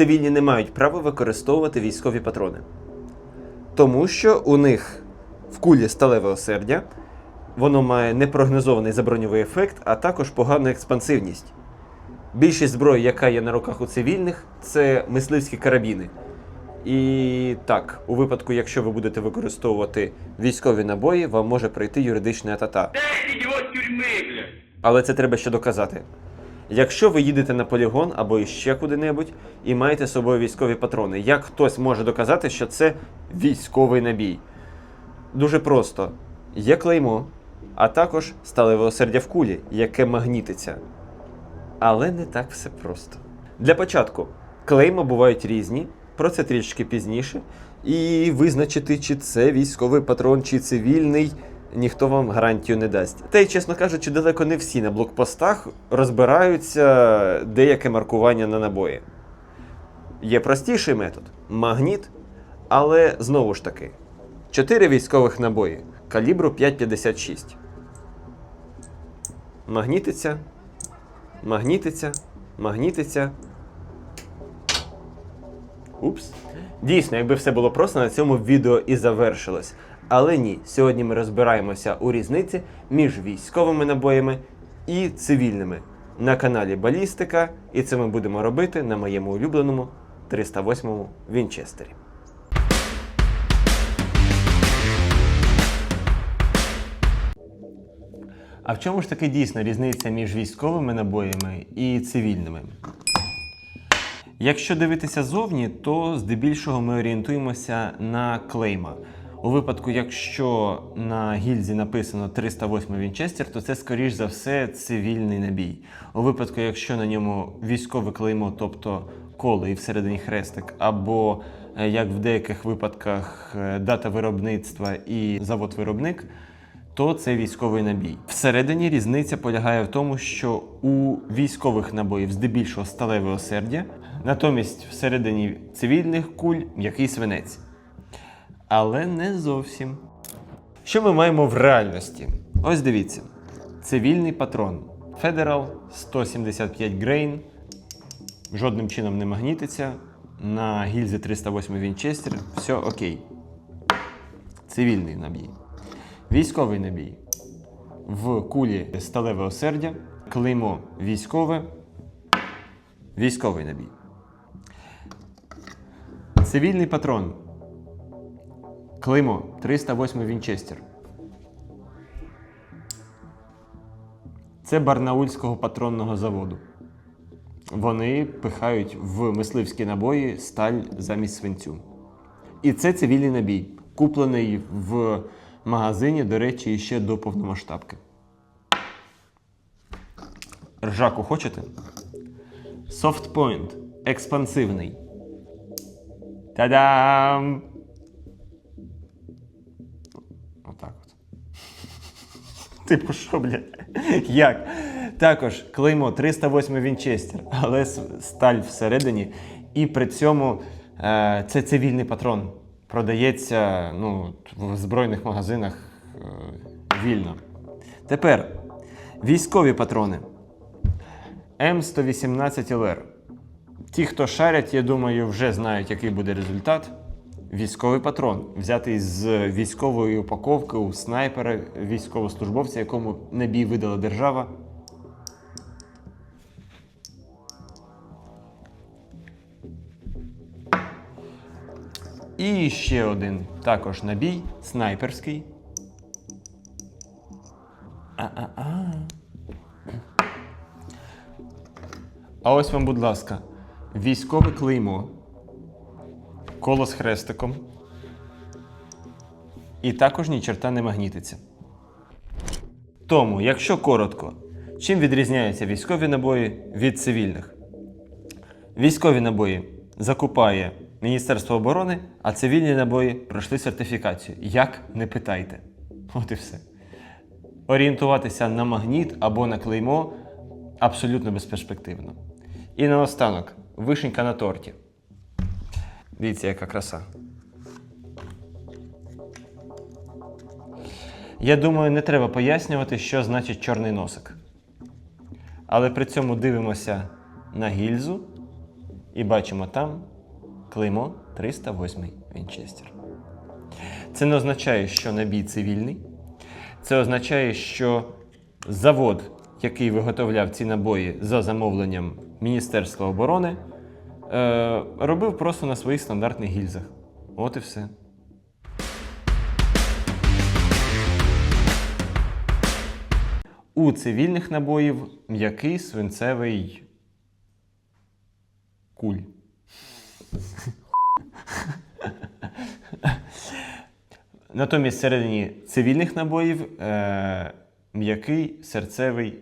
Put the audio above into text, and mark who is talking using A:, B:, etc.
A: цивільні не мають права використовувати військові патрони. Тому що у них в кулі сталеве осердя, воно має непрогнозований заброньовий ефект, а також погану експансивність. Більшість зброї, яка є на руках у цивільних, це мисливські карабіни. І так, у випадку, якщо ви будете використовувати військові набої, вам може прийти юридична атата. Але це треба ще доказати. Якщо ви їдете на полігон або іще куди-небудь і маєте з собою військові патрони, як хтось може доказати, що це військовий набій? Дуже просто: є клеймо, а також сталеве осердя в кулі, яке магнітиться. Але не так все просто. Для початку, клейма бувають різні, про це трішки пізніше. І визначити, чи це військовий патрон, чи цивільний, ніхто вам гарантію не дасть. Та й, чесно кажучи, далеко не всі на блокпостах розбираються деяке маркування на набої. Є простіший метод магніт, але знову ж таки, 4 військових набої калібру 5,56. Магнітиться, магнітиться, магнітиться. Упс. Дійсно, якби все було просто, на цьому відео і завершилось. Але ні, сьогодні ми розбираємося у різниці між військовими набоями і цивільними на каналі Балістика, і це ми будемо робити на моєму улюбленому 308-му Вінчестері. А в чому ж таки дійсно різниця між військовими набоями і цивільними? Якщо дивитися зовні, то здебільшого ми орієнтуємося на клейма. У випадку, якщо на гільзі написано 308 Вінчестер, то це скоріш за все цивільний набій. У випадку, якщо на ньому військове клеймо, тобто коло і всередині хрестик, або е, як в деяких випадках е, дата виробництва і завод-виробник, то це військовий набій. Всередині різниця полягає в тому, що у військових набоїв здебільшого сталеве осердя, натомість всередині цивільних куль м'який свинець. Але не зовсім. Що ми маємо в реальності? Ось дивіться: цивільний патрон Federal 175 Grain. Жодним чином не магнітиться. На гільзі 308 Вінчестер все окей. Цивільний набій. Військовий набій. В кулі сталеве осердя, клеймо військове, військовий набій. Цивільний патрон. Клеймо 308 Вінчестер. Це Барнаульського патронного заводу. Вони пихають в мисливські набої сталь замість свинцю. І це цивільний набій, куплений в магазині, до речі, ще до повномасштабки. Ржаку хочете? Point. Експансивний. Та-дам! Типу, що, блядь? Як? Також клеймо 308 Вінчестер, але сталь всередині. І при цьому е, це цивільний патрон. Продається ну, в збройних магазинах е, вільно. Тепер військові патрони. М118 ЛР. Ті, хто шарять, я думаю, вже знають, який буде результат. Військовий патрон, взятий з військової упаковки у снайпера, військовослужбовця, якому набій видала держава. І ще один також набій, снайперський. А-а-а. А ось вам, будь ласка, військове клеймо, коло з хрестиком. І також ні черта не магнітиться. Тому, якщо коротко, чим відрізняються військові набої від цивільних? Військові набої закупає Міністерство оборони, а цивільні набої пройшли сертифікацію. Як не питайте. От і все. Орієнтуватися на магніт або на клеймо абсолютно безперспективно. І наостанок, вишенька на торті. Дивіться, яка краса. Я думаю, не треба пояснювати, що значить чорний носик. Але при цьому дивимося на гільзу і бачимо там клеймо 308 Вінчестер. Це не означає, що набій цивільний. Це означає, що завод, який виготовляв ці набої за замовленням Міністерства оборони, е, робив просто на своїх стандартних гільзах. От і все. У цивільних набоїв м'який свинцевий куль. Натомість всередині цивільних набоїв е, м'який серцевий